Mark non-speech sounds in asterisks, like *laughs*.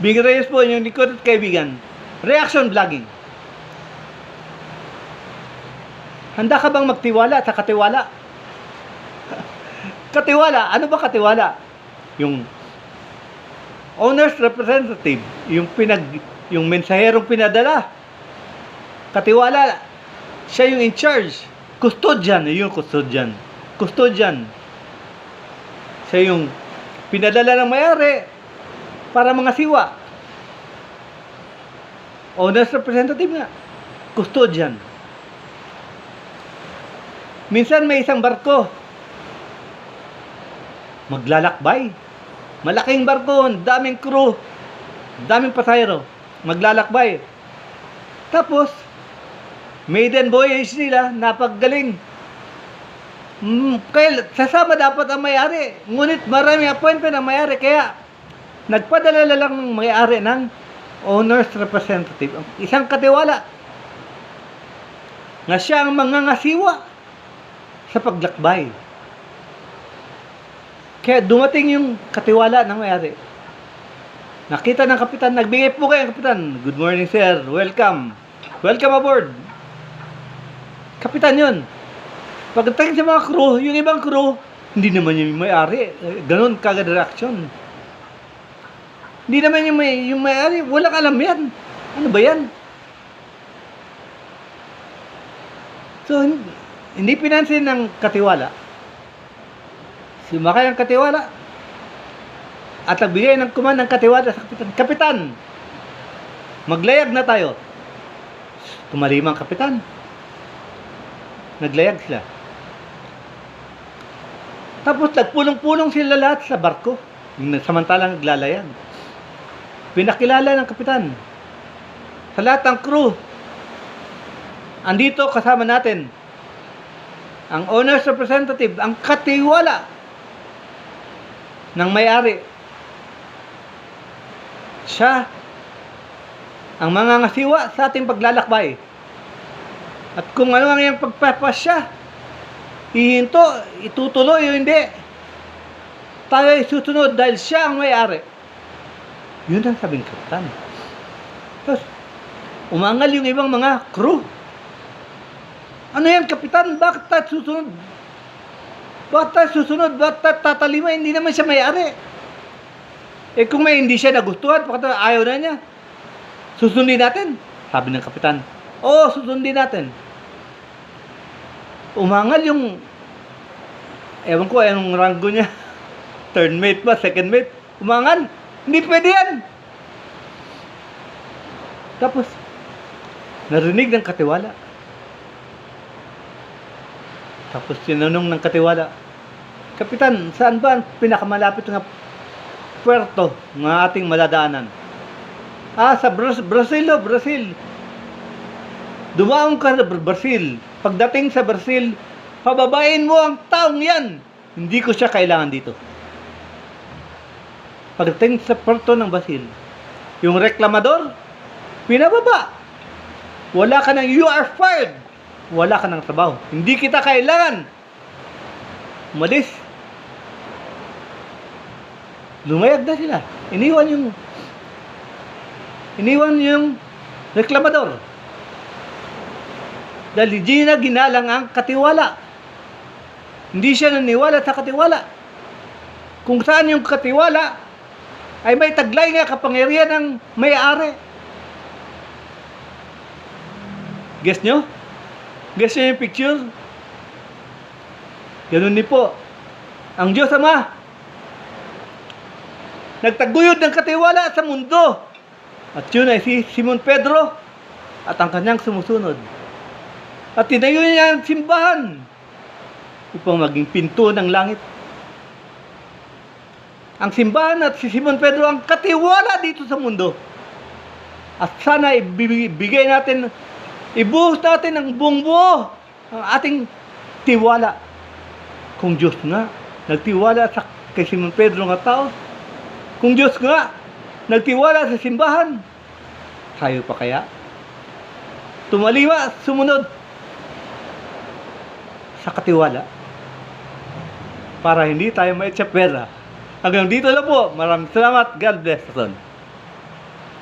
Big Reyes po, yung likod at kaibigan. Reaction vlogging. Handa ka bang magtiwala sa katiwala? *laughs* katiwala, ano ba katiwala? Yung owner's representative, yung pinag yung mensaherong pinadala. Katiwala, siya yung in charge. Custodian, yung custodian. Custodian. Siya yung pinadala ng mayari para mga siwa. Owner's representative nga. Custodian. Minsan may isang barko. Maglalakbay. Malaking barko, daming crew, daming pasahero. Maglalakbay. Tapos, maiden voyage nila, napaggaling. Mm, kaya sasama dapat ang may-ari. Ngunit marami appointment ang may-ari. Kaya, nagpadala na lang ng may-ari ng owner's representative. Ang Isang katiwala na siya ang mangangasiwa sa paglakbay. Kaya dumating yung katiwala ng may-ari. Nakita ng kapitan, nagbigay po kayo kapitan. Good morning sir, welcome. Welcome aboard. Kapitan yun. Pagdating sa mga crew, yung ibang crew, hindi naman yung may-ari. Ganun kagad reaction. Hindi naman yung may yung may-ari, walang alam yan. Ano ba yan? So, hin- hindi pinansin ng katiwala. Sumakay ang katiwala. At nagbigay ng command ng katiwala sa kapitan. Kapitan! Maglayag na tayo. Tumalim ang kapitan. Naglayag sila. Tapos nagpulong-pulong sila lahat sa barko. Samantalang naglalayag. Pinakilala ng kapitan. Sa lahat ng crew. Andito kasama natin ang owner's representative, ang katiwala ng may-ari. Siya ang mga ngasiwa sa ating paglalakbay. At kung ano ang iyang pagpapasya, hihinto, itutuloy o hindi. Tayo ay susunod dahil siya ang may-ari. Yun ang sabing kapitan. Tapos, umangal yung ibang mga crew. Ano yan, kapitan? Bakit tayo susunod? Bakit tayo susunod? Bakit tayo tatalima? Hindi naman siya may-ari. Eh kung may hindi siya nagustuhan, bakit ayaw na niya? Susundin natin. Sabi ng kapitan. Oo, susundin natin. Umangal yung ewan ko anong ranggo niya. *laughs* Third mate ba? Second mate? Umangal. Hindi pwede yan. Tapos, narinig ng katiwala. Tapos tinanong ng katiwala, Kapitan, saan ba ang pinakamalapit na puerto ng ating madadaanan? Ah, sa Bras- Brazil, oh, Brazil. Dumaong ka Bra- Brazil. Pagdating sa Brazil, pababain mo ang taong yan. Hindi ko siya kailangan dito. Pagdating sa puerto ng Brazil, yung reklamador, pinababa. Wala ka ng you are fired. Wala ka ng trabaho. Hindi kita kailangan. Umalis. Lumayag na sila. Iniwan yung iniwan yung reklamador. Dahil di na ginalang ang katiwala. Hindi siya naniwala sa katiwala. Kung saan yung katiwala ay may taglay nga kapangyarihan ng may-ari. Guess nyo? Guess nyo yung picture? Ganun din po. Ang Diyos Ama, nagtaguyod ng katiwala sa mundo. At yun ay si Simon Pedro at ang kanyang sumusunod. At tinayo niya ang simbahan upang maging pinto ng langit. Ang simbahan at si Simon Pedro ang katiwala dito sa mundo. At sana ibigay natin, ibuhos natin ang buong buo ang ating tiwala. Kung Diyos nga, nagtiwala sa kay Simon Pedro nga tao, kung Diyos nga, nagtiwala sa simbahan, tayo pa kaya? Tumaliwa, sumunod sa katiwala para hindi tayo maitsapera. Hanggang dito lang po. Maraming salamat. God bless all.